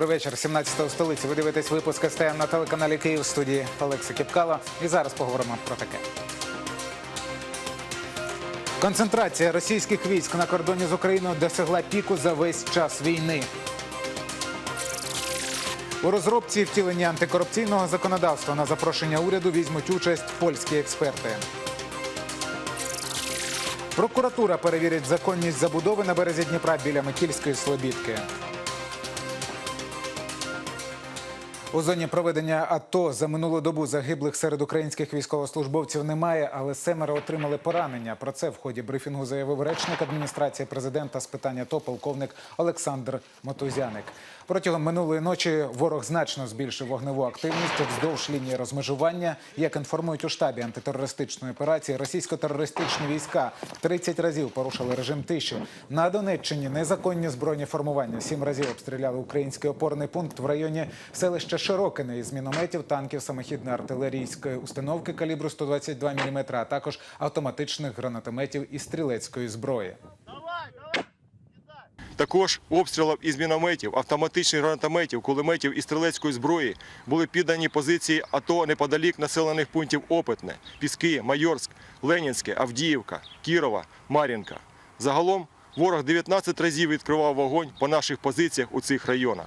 Добрий вечір. 17 у столиці. Ви дивитесь випуск СТМ на телеканалі Київ в студії Олекса Кіпкало. І зараз поговоримо про таке. Концентрація російських військ на кордоні з Україною досягла піку за весь час війни. У розробці і втіленні антикорупційного законодавства на запрошення уряду візьмуть участь польські експерти. Прокуратура перевірить законність забудови на березі Дніпра біля Микільської Слобідки. У зоні проведення АТО за минулу добу загиблих серед українських військовослужбовців немає, але семеро отримали поранення. Про це в ході брифінгу заявив речник адміністрації президента з питання АТО полковник Олександр Мотузяник. Протягом минулої ночі ворог значно збільшив вогневу активність вздовж лінії розмежування. Як інформують у штабі антитерористичної операції, російсько-терористичні війська 30 разів порушили режим тиші. На Донеччині незаконні збройні формування сім разів обстріляли український опорний пункт в районі селища Широкине із мінометів, танків, самохідно-артилерійської установки калібру 122 мм, а також автоматичних гранатометів і стрілецької зброї. Також обстрілів із мінометів, автоматичних гранатометів, кулеметів і стрілецької зброї були піддані позиції АТО неподалік населених пунктів Опитне, Піски, Майорськ, Ленінське, Авдіївка, Кірова, Мар'їнка. Загалом ворог 19 разів відкривав вогонь по наших позиціях у цих районах.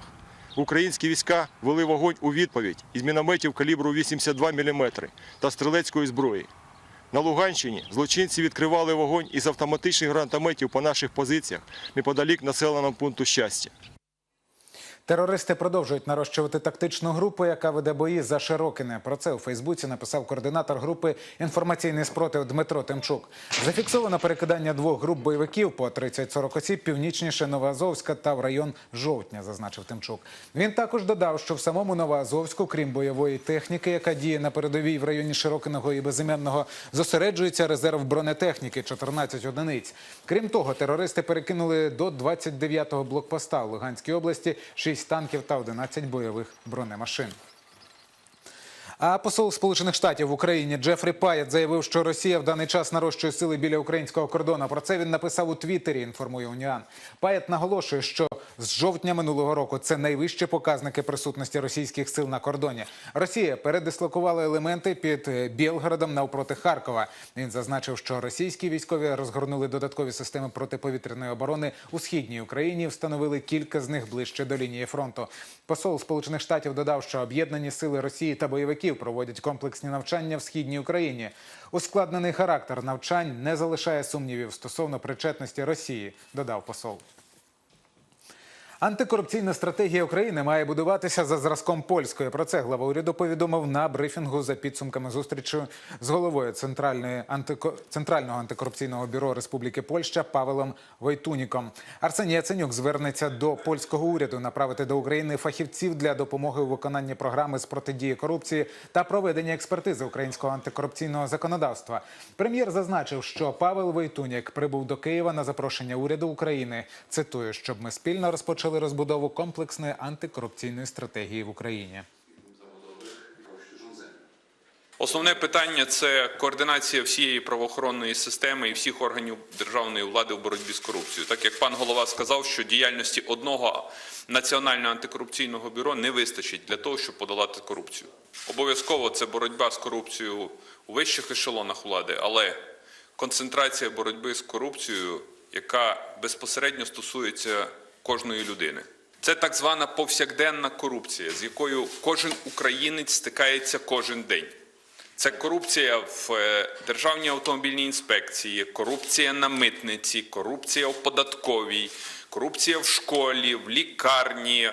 Українські війська вели вогонь у відповідь із мінометів калібру 82 мм та стрілецької зброї. На Луганщині злочинці відкривали вогонь із автоматичних гранатометів по наших позиціях неподалік населеного пункту щастя. Терористи продовжують нарощувати тактичну групу, яка веде бої за Широкине. Про це у Фейсбуці написав координатор групи інформаційний спротив Дмитро Тимчук. Зафіксовано перекидання двох груп бойовиків по 30-40 осіб північніше Новоазовська та в район Жовтня, зазначив Тимчук. Він також додав, що в самому Новоазовську, крім бойової техніки, яка діє на передовій в районі Широкиного і Безіменного, зосереджується резерв бронетехніки 14 одиниць. Крім того, терористи перекинули до 29-го блокпоста в Луганській області 6 танків та 11 бойових бронемашин. А посол Сполучених Штатів в Україні Джефрі Паєт заявив, що Росія в даний час нарощує сили біля українського кордону. Про це він написав у Твіттері. Інформує Уніан. Паєт наголошує, що з жовтня минулого року це найвищі показники присутності російських сил на кордоні. Росія передислокувала елементи під е, Білгородом навпроти Харкова. Він зазначив, що російські військові розгорнули додаткові системи протиповітряної оборони у східній Україні. Встановили кілька з них ближче до лінії фронту. Посол Сполучених Штатів додав, що об'єднані сили Росії та бойовиків проводять комплексні навчання в східній Україні. Ускладнений характер навчань не залишає сумнівів стосовно причетності Росії, додав посол. Антикорупційна стратегія України має будуватися за зразком польської. Про це глава уряду повідомив на брифінгу за підсумками зустрічі з головою Центральної антико... Центрального антикорупційного бюро Республіки Польща Павелом Войтуніком. Арсеній Яценюк звернеться до польського уряду направити до України фахівців для допомоги у виконанні програми з протидії корупції та проведення експертизи українського антикорупційного законодавства. Прем'єр зазначив, що Павел Войтунік прибув до Києва на запрошення уряду України. Цитую, щоб ми спільно розпочали розбудову комплексної антикорупційної стратегії в Україні. Основне питання це координація всієї правоохоронної системи і всіх органів державної влади в боротьбі з корупцією. Так як пан голова сказав, що діяльності одного національного антикорупційного бюро не вистачить для того, щоб подолати корупцію. Обов'язково це боротьба з корупцією у вищих ешелонах влади, але концентрація боротьби з корупцією, яка безпосередньо стосується кожної людини. Це так звана повсякденна корупція, з якою кожен українець стикається кожен день. Це корупція в е, Державній автомобільній інспекції, корупція на митниці, корупція в податковій, корупція в школі, в лікарні.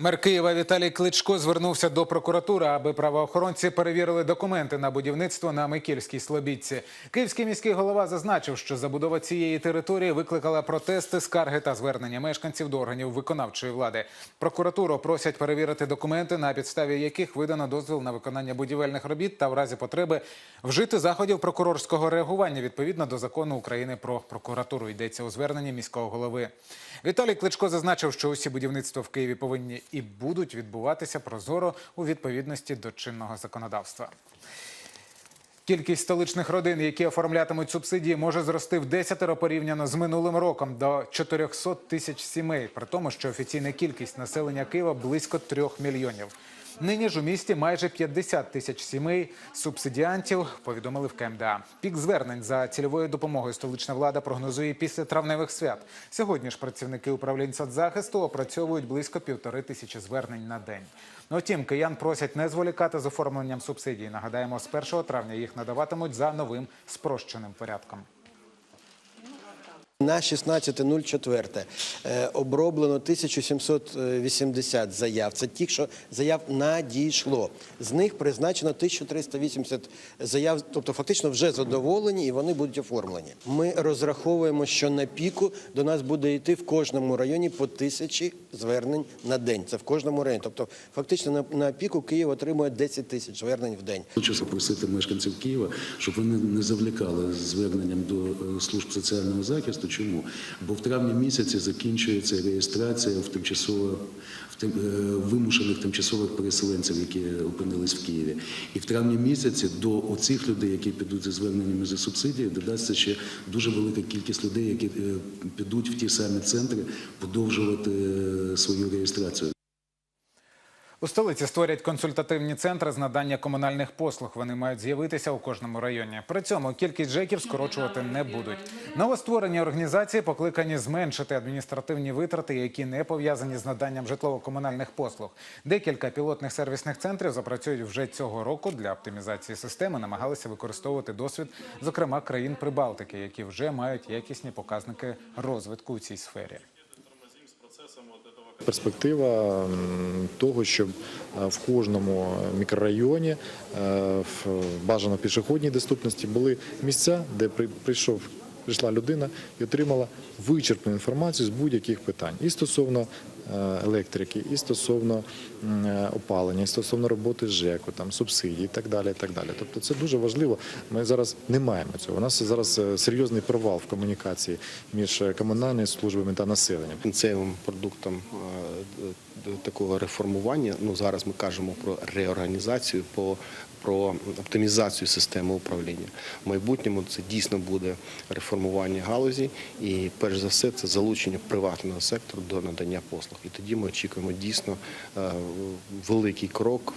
Мер Києва Віталій Кличко звернувся до прокуратури, аби правоохоронці перевірили документи на будівництво на Микільській Слобідці. Київський міський голова зазначив, що забудова цієї території викликала протести, скарги та звернення мешканців до органів виконавчої влади. Прокуратуру просять перевірити документи, на підставі яких видано дозвіл на виконання будівельних робіт та в разі потреби вжити заходів прокурорського реагування відповідно до закону України про прокуратуру. Йдеться у зверненні міського голови. Віталій Кличко зазначив, що усі будівництва в Києві повинні і будуть відбуватися прозоро у відповідності до чинного законодавства. Кількість столичних родин, які оформлятимуть субсидії, може зрости в десятеро порівняно з минулим роком до 400 тисяч сімей, при тому, що офіційна кількість населення Києва близько трьох мільйонів. Нині ж у місті майже 50 тисяч сімей субсидіантів повідомили в КМДА. Пік звернень за цільовою допомогою столична влада прогнозує після травневих свят. Сьогодні ж працівники управлінь соцзахисту опрацьовують близько півтори тисячі звернень на день. Ну, втім, киян просять не зволікати з оформленням субсидій. Нагадаємо, з 1 травня їх надаватимуть за новим спрощеним порядком. На 16.04 е, оброблено 1780 заяв. Це ті, що заяв надійшло. З них призначено 1380 заяв, тобто фактично вже задоволені і вони будуть оформлені. Ми розраховуємо, що на піку до нас буде йти в кожному районі по тисячі звернень на день. Це в кожному районі. Тобто, фактично на, піку Київ отримує 10 тисяч звернень в день. Хочу запросити мешканців Києва, щоб вони не завлікали зверненням до е, служб соціального захисту. Чому? Бо в травні місяці закінчується реєстрація в тимчасово в тим, е, вимушених тимчасових переселенців, які опинились в Києві. І в травні місяці до оцих людей, які підуть зі зверненнями за субсидії, додасться ще дуже велика кількість людей, які е, підуть в ті самі центри подовжувати е, свою реєстрацію. У столиці створять консультативні центри з надання комунальних послуг. Вони мають з'явитися у кожному районі. При цьому кількість ЖЕКів скорочувати не будуть. Новостворені організації покликані зменшити адміністративні витрати, які не пов'язані з наданням житлово-комунальних послуг. Декілька пілотних сервісних центрів запрацюють вже цього року. Для оптимізації системи намагалися використовувати досвід, зокрема країн Прибалтики, які вже мають якісні показники розвитку у цій сфері. Перспектива того, щоб е, в кожному мікрорайоні бажано в пішохідній доступності були місця, де при- прийшов. Прийшла людина і отримала вичерпну інформацію з будь-яких питань і стосовно е, електрики, і стосовно е, опалення, і стосовно роботи ЖЕКу, там субсидій і так далі. І так далі. Тобто це дуже важливо. Ми зараз не маємо цього. У нас зараз е, серйозний провал в комунікації між комунальними службами та населенням. кінцевим продуктом такого реформування. Ну зараз ми кажемо про реорганізацію, по про оптимізацію системи управління. В майбутньому це дійсно буде реформування галузі, і перш за все це залучення приватного сектору до надання послуг. І тоді ми очікуємо дійсно е, великий крок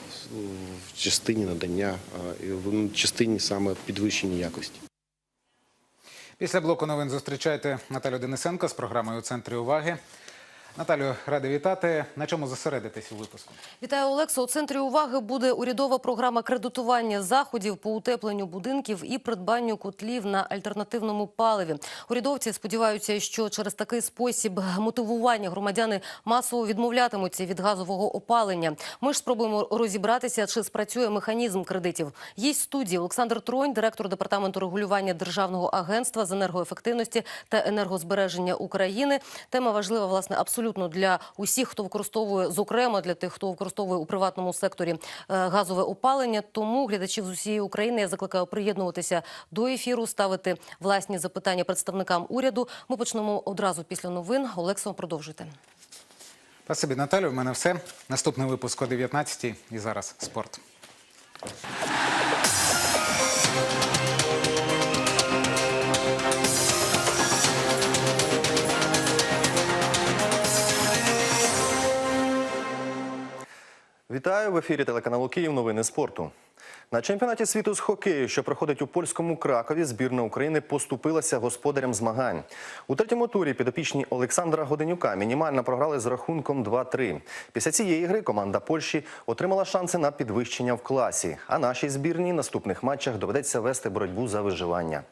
в частині надання е, в частині саме підвищення якості. Після блоку новин зустрічайте Наталю Денисенко з програмою у центрі уваги. Наталю, радий вітати. На чому зосередитись у випуску? Вітаю, Олексо. У центрі уваги буде урядова програма кредитування заходів по утепленню будинків і придбанню котлів на альтернативному паливі. Урядовці сподіваються, що через такий спосіб мотивування громадяни масово відмовлятимуться від газового опалення. Ми ж спробуємо розібратися, чи спрацює механізм кредитів. Є студії Олександр Тронь, директор департаменту регулювання державного агентства з енергоефективності та енергозбереження України. Тема важлива, власне, абсолютно для усіх, хто використовує, зокрема для тих, хто використовує у приватному секторі е, газове опалення. Тому глядачів з усієї України я закликаю приєднуватися до ефіру, ставити власні запитання представникам уряду. Ми почнемо одразу після новин. Олексо, продовжуйте. Спасибі, Наталю. В мене все. Наступний випуск о 19 і зараз спорт. Вітаю в ефірі телеканалу Київ. Новини спорту. На чемпіонаті світу з хокею, що проходить у польському Кракові, збірна України поступилася господарям змагань. У третьому турі підопічні Олександра Годенюка мінімально програли з рахунком 2-3. Після цієї гри команда Польщі отримала шанси на підвищення в класі. А нашій збірній наступних матчах доведеться вести боротьбу за виживання.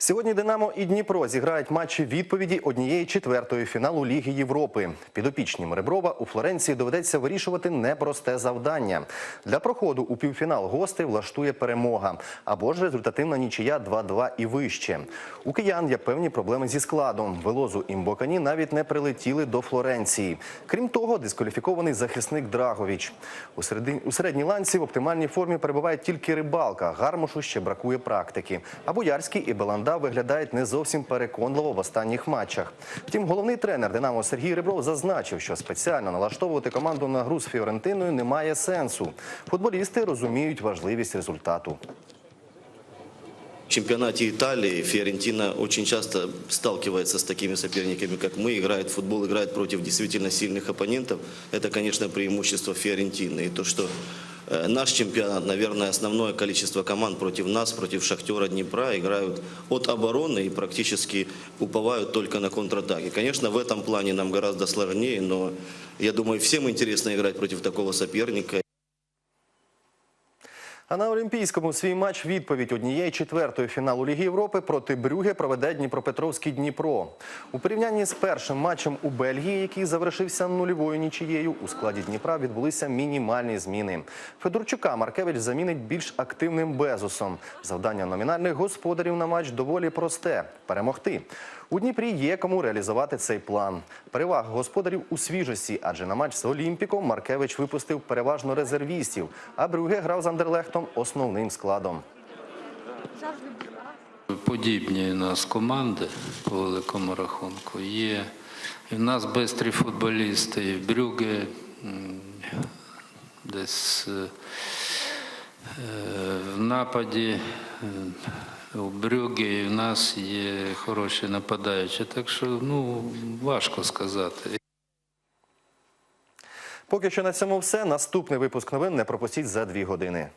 Сьогодні Динамо і Дніпро зіграють матчі відповіді однієї четвертої фіналу Ліги Європи. Підопічнім Реброва у Флоренції доведеться вирішувати непросте завдання. Для проходу у півфінал гостей влаштує перемога або ж результативна нічия 2-2 і вище. У киян є певні проблеми зі складом. Велозу і Мбокані навіть не прилетіли до Флоренції. Крім того, дискваліфікований захисник Драговіч. У середині у середній ланці в оптимальній формі перебуває тільки рибалка. Гармошу ще бракує практики. А Боярський і Беланда правда, виглядають не зовсім переконливо в останніх матчах. Втім, головний тренер Динамо Сергій Ребров зазначив, що спеціально налаштовувати команду на гру з Фіорентиною немає сенсу. Футболісти розуміють важливість результату. В чемпионате Италии Фиорентина очень часто сталкивается с такими соперниками, как мы, играет в футбол, играет против действительно сильных оппонентов. Это, конечно, преимущество Фиорентины. И то, что э, наш чемпионат, наверное, основное количество команд против нас, против Шахтера Днепра, играют от обороны и практически уповают только на контратаке. Конечно, в этом плане нам гораздо сложнее, но я думаю, всем интересно играть против такого соперника. А на Олімпійському свій матч відповідь однієї четвертої фіналу Ліги Європи проти Брюге проведе Дніпропетровський Дніпро. У порівнянні з першим матчем у Бельгії, який завершився нульовою нічією, у складі Дніпра відбулися мінімальні зміни. Федорчука Маркевич замінить більш активним Безусом. Завдання номінальних господарів на матч доволі просте перемогти. У Дніпрі є кому реалізувати цей план. Перевага господарів у свіжості, адже на матч з Олімпіком Маркевич випустив переважно резервістів, а Брюге грав з Андерлехтом основним складом. Подібні у нас команди по великому рахунку. Є і в нас бистрі футболісти, і в Брюге десь е, е, в нападі. е, У Брюге і в нас є хороші нападаючі, так що ну важко сказати. Поки що на цьому все. Наступний випуск новин не пропустіть за дві години.